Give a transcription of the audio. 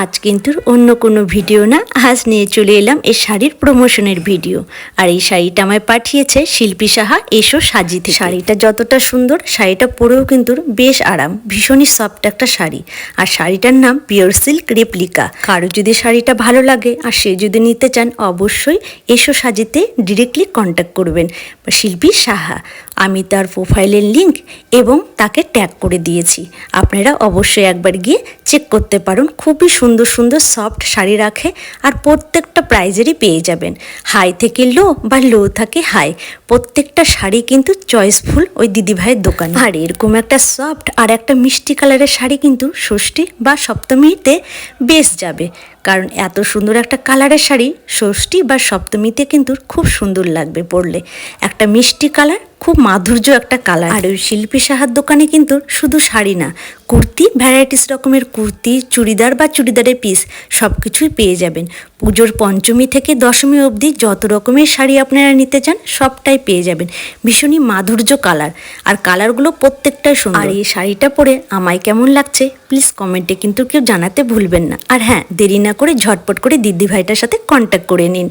আজ কিন্তু অন্য কোনো ভিডিও না, আজ নিয়ে চলে এলাম এই শাড়ির প্রমোশনের ভিডিও। আর এই শাড়িটা আমায় পাঠিয়েছে শিল্পী সাহা, এসো সাজি থেকে। শাড়িটা যতটা সুন্দর, শাড়িটা পরেও কিন্তু বেশ আরাম, ভীষণই সফট একটা শাড়ি। আর শাড়িটার নাম পিওর সিল্ক রেপ্লিকা কারও যদি শাড়িটা ভালো লাগে, আর সে যদি নিতে চান, অবশ্যই এসো সাজিতে ডিরেক্টলি কন্ট্যাক্ট করবেন শিল্পী সাহা। আমি তার প্রোফাইলের লিঙ্ক এবং তাকে ট্যাগ করে দিয়েছি। আপনারা অবশ্যই একবার গিয়ে চেক করতে পারুন, খুবই সুন্দর সুন্দর সফট শাড়ি রাখে আর প্রত্যেকটা প্রাইজেরই পেয়ে যাবেন। হাই থেকে লো বা লো থাকে হাই প্রত্যেকটা শাড়ি কিন্তু চয়েসফুল ওই দিদিভাইয়ের দোকানে। আর এরকম একটা সফট আর একটা মিষ্টি কালারের শাড়ি কিন্তু ষষ্ঠী বা সপ্তমীতে বেশ যাবে। কারণ এত সুন্দর একটা কালারের শাড়ি ষষ্ঠী বা সপ্তমীতে কিন্তু খুব সুন্দর লাগবে পরলে। একটা মিষ্টি কালার খুব মাধুর্য একটা কালার আর ওই শিল্পী সাহার দোকানে কিন্তু শুধু শাড়ি না কুর্তি ভ্যারাইটিস রকমের কুর্তি চুড়িদার বা চুড়িদারের পিস সব কিছুই পেয়ে যাবেন। পুজোর পঞ্চমী থেকে দশমী অবধি যত রকমের শাড়ি আপনারা নিতে চান সবটাই পেয়ে যাবেন। ভীষণই মাধুর্য কালার আর কালারগুলো প্রত্যেকটাই সুন্দর। আর এই শাড়িটা পরে আমায় কেমন লাগছে প্লিজ কমেন্টে কিন্তু কেউ জানাতে ভুলবেন না। আর হ্যাঁ দেরি না করে ঝটপট করে দিদি ভাইটার সাথে কন্ট্যাক্ট করে নিন।